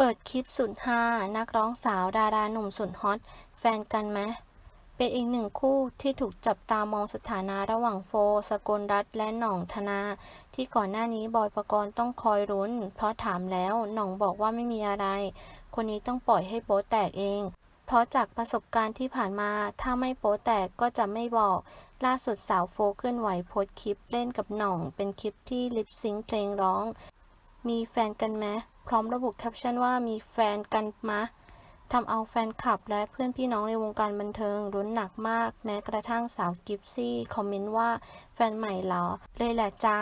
เปิดคลิปสุดฮานักร้องสาวดาราหนุ่มสุดฮอต แฟนกันไหม เป็นอีกหนึ่งคู่ที่ถูกจับตามองสถานะระหว่างโฟ สกลรัตและหน่องธนา ที่ก่อนหน้านี้บอยประกรณ์ต้องคอยรุ้น เพราะถามแล้วหน่องบอกว่าไม่มีอะไร คนนี้ต้องปล่อยให้โป๊แตกเอง เพราะจากประสบการณ์ที่ผ่านมา ถ้าไม่โป๊แตกก็จะไม่บอก ล่าสุดสาวโฟเคลื่อนไหวโพสคลิปเล่นกับหน่อง เป็นคลิปที่ลิปซิงค์เพลงร้อง มีแฟนกันไหมพร้อมระบุแคปชั่นว่ามีแฟนกันมะทำเอาแฟนคลับและเพื่อนพี่น้องในวงการบันเทิงรุ้นหนักมาก แม้กระทั่งสาวกิฟซี่ คอมเมนต์ว่าแฟนใหม่เหรอ เลยแหละจ้า